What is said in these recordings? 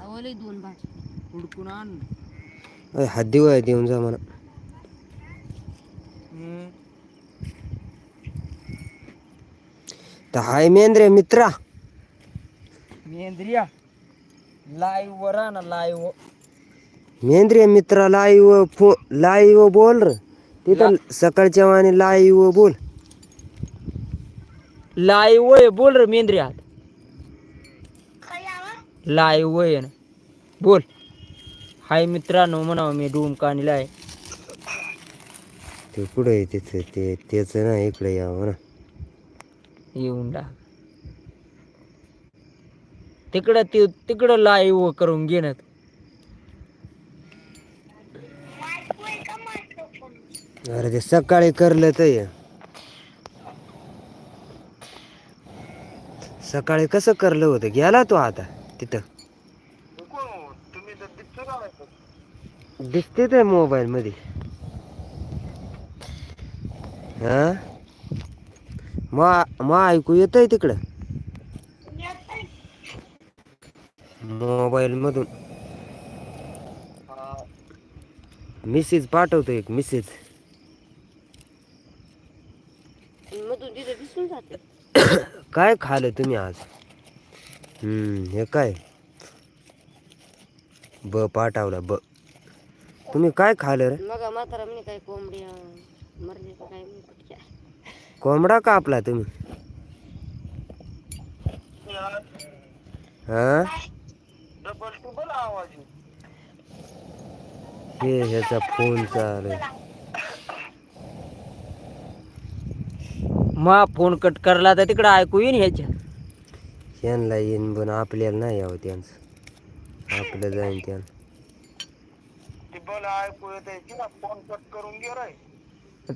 आवले दोन भाट हुडकून आण. अय, हद्दी वय देऊन जा हम्म. तर हाय मेंद्रे मित्रा. मेंद्रिया. लाईव्ह वर ना लाईव्ह. मेंद्रे मित्रा लाईव्ह फो लाईव्ह बोल र. तिथं सकाळच्या वाणी लाईव्ह बोल. लाईव्ह बोल रे मेंद्रिया. लाईव्ह आहे ना. बोल. हाय मित्रांनो म्हणावं मी डूम कानीला आहे. ते कुठं आहे तिथं? ते त्याचं ना इकडे यावं ना. येऊन टाक तिकडं ते तिकडं लाईव्ह करून घेणं अरे ते सकाळी करलं तर. सकाळी कसं करलं होतं? गेला तो आता. तिथं. दिसते ते मोबाईल मध्ये. हा? मा मा ऐकू येतंय तिकडं? मोबाईल मधून. मेसेज पाठवतो एक मेसेज काय खाल्लं तुम्ही आज? हे काय? ब पाठवला ब. तुम्ही काय खाल्लं रे? मग म्हातारा म्हणे काय कोंबडी का काय म्हणे कुठच्या कोंबडा कापला तुम्ही? हा? हे ह्याचा फोन चालू. मा फोन कट करला तर तिकडं ऐकू येईन ह्याच्या यांना येईन पण आपल्याला नाही यावं त्यांचं. आपलं जाईन त्यानं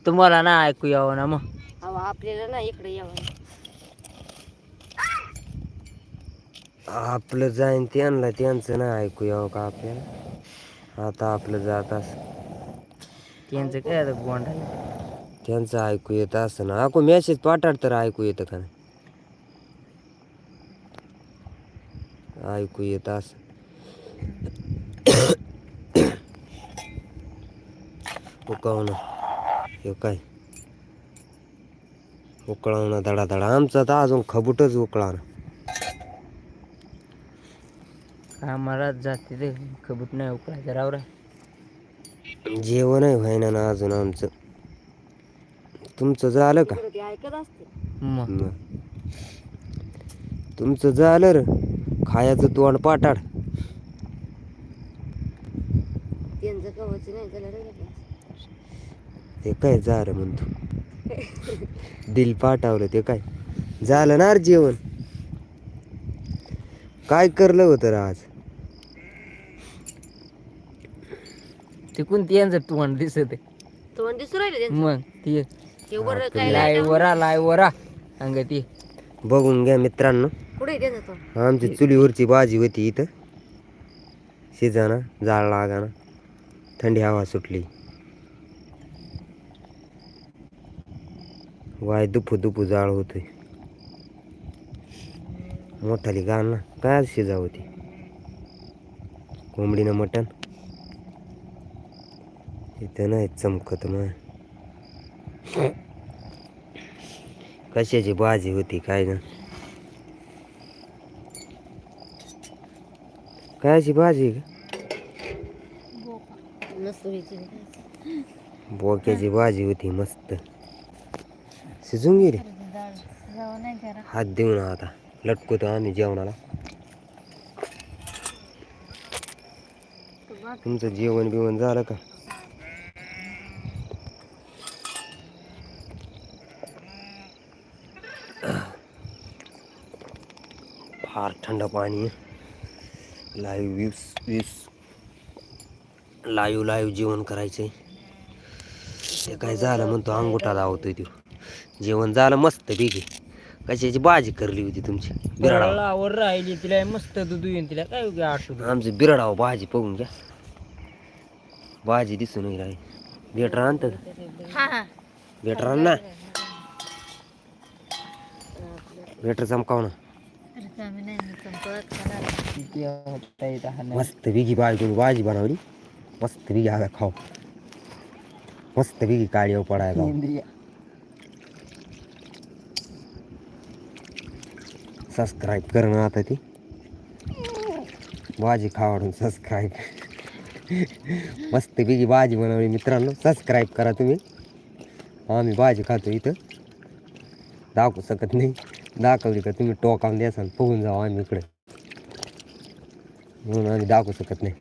तुम्हाला ना ऐकू यावं ना मग. अहो आपल्याला ना इकडे यावं. आपलं जाईन त्यांना त्यांचं नाही ऐकू यावं का आपल्याला? आता आपलं जात असं. त्यांचं काय आता आहे त्यांचं ऐकू येत असं ना. अको मेसेज पाठाड तर ऐकू येतं का नाही? ऐकू येत असं हे काय उकळवणं धडा धडा आमचा तर अजून खबूटच उकळा आम्हाला जाते ते खबूट नाही उकळायचं रे जेवणही व्हायना ना अजून आमचं तुमचं झालं का. तुमचं झालं र खायचं तोंड पाटाड. त्यांचं कवच नाही त्याला रे ते काय झालं म्हणतो? दिल पाठवलं ते काय? झालं ना जेवण काय करलं होतं आज? ते कोणती यांचं तोंड दिसत आहे? तोंड दिसू राहिले त्यांचं? मग ते ते वर काय लाईव्ह वरा लाईव्ह वरा सांग ती. बघून घ्या मित्रांनो. आमची चुलीवरची भाजी होती इथं. शिजाना जाळ लागाना थंडी हवा सुटली. वाय दुफू दुफू जाळ होतोय. मोठाली गाण ना काय शिजा होती कोंबडीनं मटण? इथं नाही चमकत मग कशाची भाजी होती काय ना कायची भाजी आहे का बोक्याची भाजी होती मस्त. शिजून गेली? हात देऊ ना आता लटकवतो आम्ही जेवणाला. तुमचं जेवण बिवण झालं का? फार थंड पाणी. आहे लाईव्ह वीस वीस लाईव्ह लाईव्ह जेवण करायचंय. ते काय झालं म्हणतो अंगुठा लावतोय तो जेवण झालं मस्त पैकी. कशाची भाजी करली होती तुमची? बिराडाव. वर राहिली तिला मस्त दूध येईन तिला काय उगा आठवत आमची बिराडाव भाजी बघून घ्या. भाजी दिसून नाही राही बेटर आणतं का? हा हा. बेटर मस्त बिगी बाळगून भाजी बनवली मस्त बिगी आता खाऊ. मस्त बिगी काळी पडायला सबस्क्राईब करणं आता ती. भाजी खावाडून सबस्क्राईब मस्त बिगी भाजी बनवली मित्रांनो. सबस्क्राईब करा तुम्ही. आम्ही भाजी खातो इथं. दाखवू शकत नाही. दाखवली का तुम्ही टोकावून द्यासाल बघून जाऊ आम्ही इकडे. म्हणून आम्ही दाखवू शकत नाही.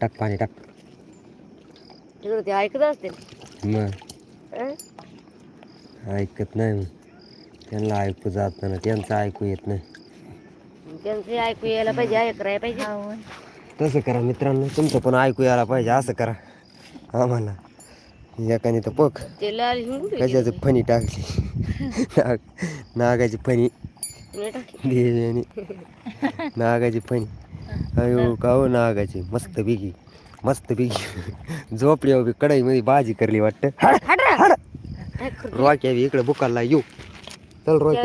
टाक पाणी टाक. तिकडे ते ऐकत असते मग. हं? ऐकत नाही मग. त्यांना ऐकू जात नाही त्यांचं ऐकू येत नाही. त्यांचं ऐकू यायला पाहिजे ऐकराय पाहिजे. तसं करा मित्रांनो तुमचं पण ऐकू यायला पाहिजे असं करा. आम्हाला. एकाने तर पक. ते लाल हिंगू कशाचं फणी टाकली. नाग नागाची फणी. नागाची फणी. अयो का हो नागाची? मस्त बिगी मस्त बिगी झोपली उभी कढईमध्ये भाजी करली वाटतं. रॉक्या बी इकडे बुकाला येऊ. चल रॉक्या.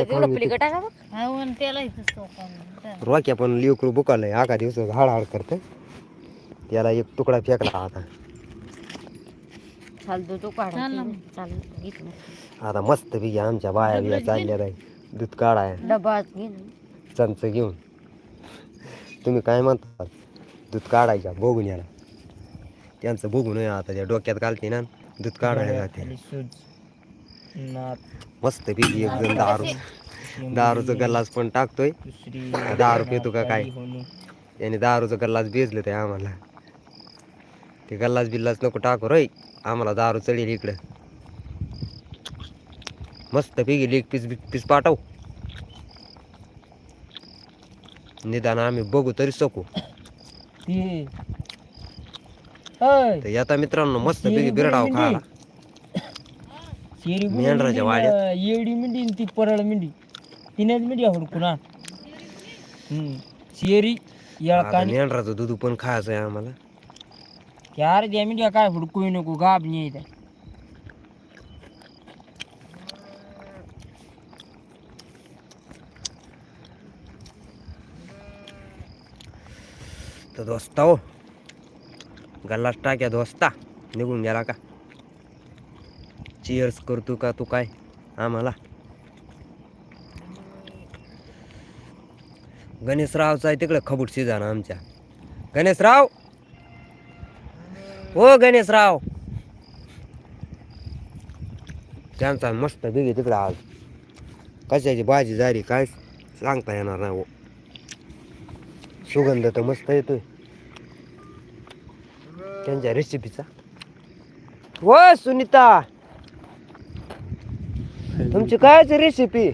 रॉक्या पण लिवकरू बुकाला. आका दिवस हाड हाड करतं. त्याला एक तुकडा फेकला आता. चालतो तो काढा. आता मस्त बिगी आमच्या बाया बिया चालल्या नाही दूध काढाय डबा घे ना. चमच घेऊन. तुम्ही काय म्हणता? दूध काढायच्या बघून याला. त्यांचं बघून आहे आता त्या डोक्यात घालते ना. दूध काढायला जाते. मस्त पिकी एक जण दारू दारूचा गल्लास पण टाकतोय. दुसरी दहा रुपये तू का काय? नाकाली होणं. याने दारूचा गल्लास बेजलं ते आम्हाला. ते गल्लास बिल्लास नको टाकू रे आम्हाला दारू चढेल इकडं. मस्त पिकी लेग पीस बिग पीस पाठव. निदान आम्ही बघू तरी होय तर आता मित्रांनो मस्त पिकी बिरडाव खायला. मेंढराच्या वाड्यात. येडी मिंडी आणि ती परळ मिंडी. तिनेच मिंडी हुडकून आण. शेरी आता येळकानी मेंढराचं दूध पण खायचं आहे आम्हाला. यार द्या मिंडी काय हुडकू नको गाब नाही येत दोस्ता हो गल्लास टाक्या दोस्ता निघून गेला का। चिअर्स करतो का तू काय आम्हाला। गणेशरावचा आहे तिकडे खबूट सीझन आमच्या। गणेशराव! हो गणेशराव. त्यांचा मस्त बिघे तिकडे आज. कशाची भाजी झाली काय सांगता येणार नाही हो. सुगंध तर मस्त येतोय. त्यांच्या रेसिपीचा व हो, सुनीता. तुमची कायच रेसिपी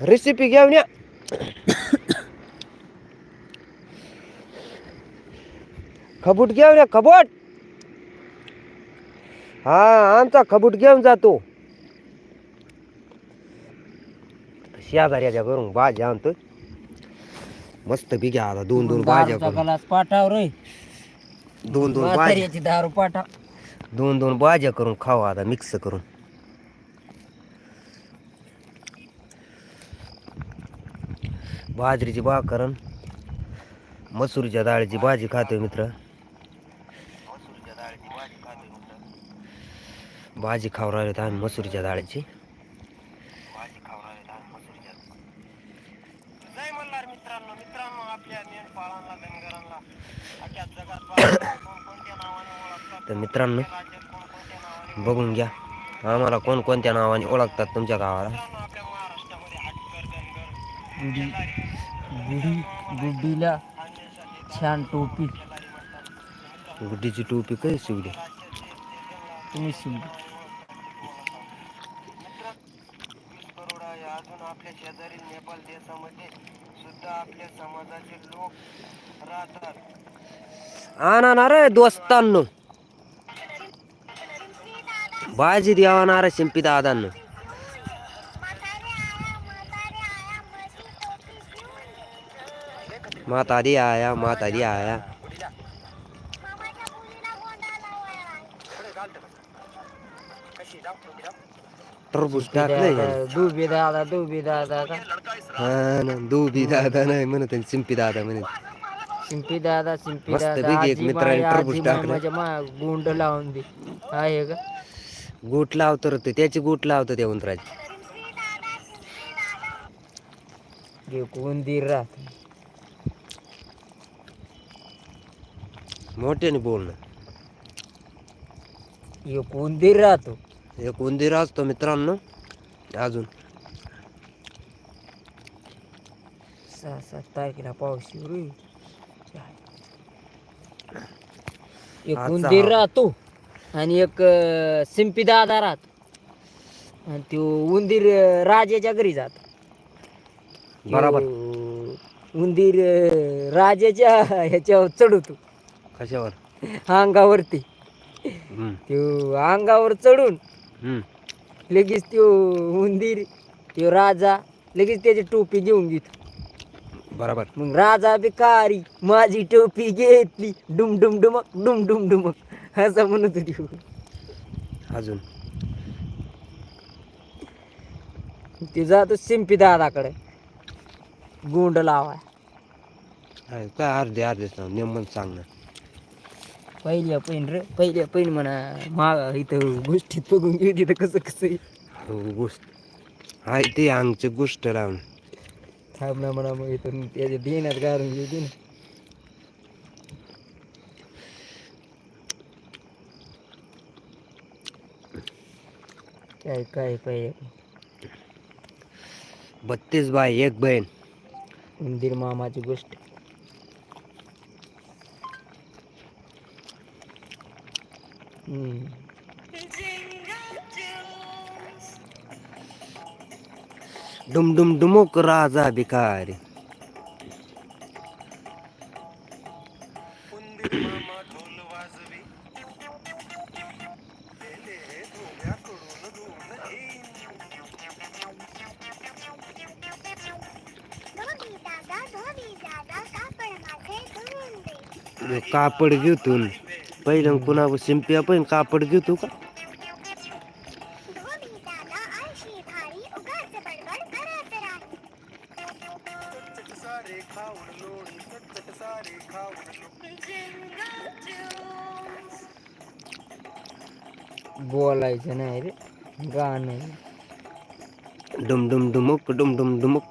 रेसिपी घेऊन या. खबूट घेऊन या खबूट. हा आमचा खबूट घेऊन जातो शेजाऱ्याच्या घरून भाज्या आणतोय. मस्त बिग्या आता दोन दोन भाज्या दारूचा करून. गलास पाठाव रे. दोन दोन भाज्या. म्हाताऱ्याची दारू पाठाव दोन दोन भाज्या करून खाऊ आता मिक्स करून. बाजरीची भाकरण मसूरच्या डाळीची भाजी खातोय मित्र. भाजी खाऊ राहिलो आम्ही मसूरच्या डाळीची. तर मित्रांनो बघून घ्या. आम्हाला कोणकोणत्या नावाने ओळखतात तुमच्या गावाला? गुढी गुड्डीला छान टोपी. गुड्डीची टोपी काही शिवली? तुम्ही शिवली. आपल्या शेजारी नेपाळ देशामध्ये सुद्धा आपल्या समाजाचे लोक राहतात आणा ना रे दोस्तांनो बाजी द्यावा ना रे शिंपी दादांनो माता दी आया माता दी आया टरबूज टाकलंय? दुबी दादा दुबी दादा का हा ना दुबी दादा नाही म्हणत आणि सिंपी दादा म्हणत शिंपी दादा शिंपी मस्त दादा पैकी एक आजी मित्राने माय टरबूज आजी माय टाकलं. माझ्या मा गुंड लावून दे आहे का गोट लावतो रे ते त्याची गोट लावतो त्या उंदराची एक उंदीर राहत मोठ्याने बोल ना एक उंदीर राहतो एक उंदीर असतो मित्रांनो अजून. सहा सात तारखेला पाऊस येऊ. एक उंदीर राहतो आणि एक शिंपी दादा राहतो. आणि तो उंदीर राजाच्या घरी जात. बरोबर. उंदीर राजाच्या ह्याच्यावर चढवतो. कशावर? अंगावरती. तो अंगावर चढून. लगेच तो उंदीर तो राजा लगेच त्याची टोपी घेऊन घेतो. बरोबर. मग राजा भिकारी माझी टोपी घेतली. डुम डुम डुमक डुम डुम डुमक. असं म्हणत होती. अजून? ते जातो शिंपी दादाकडे. गुंड लावाय. आहे, काय अर्धे अर्धे सांग नेमन सांग ना. पहिल्या पहिन रे पहिल्या पहिन म्हणा माग इथं गोष्टीत बघून घे तिथं कसं कसं आहे. हो, गोष्ट. आहे ते आमची गोष्ट लावून थांब ना म्हणा मग इथं त्याच्या देण्यात गारून घेऊ दे ना. काय काय पाहिजे बत्तीस बाय एक बहीण. उंदीर मामाची गोष्ट. डुम डुम डुमुक राजा भिकारी। कापड घेतो पहिलं कुणा शिंप्या पण कापड घेतो का बोलायचं नाही रे गाणं डुम डुम डुमुक डुम डुम डुमुक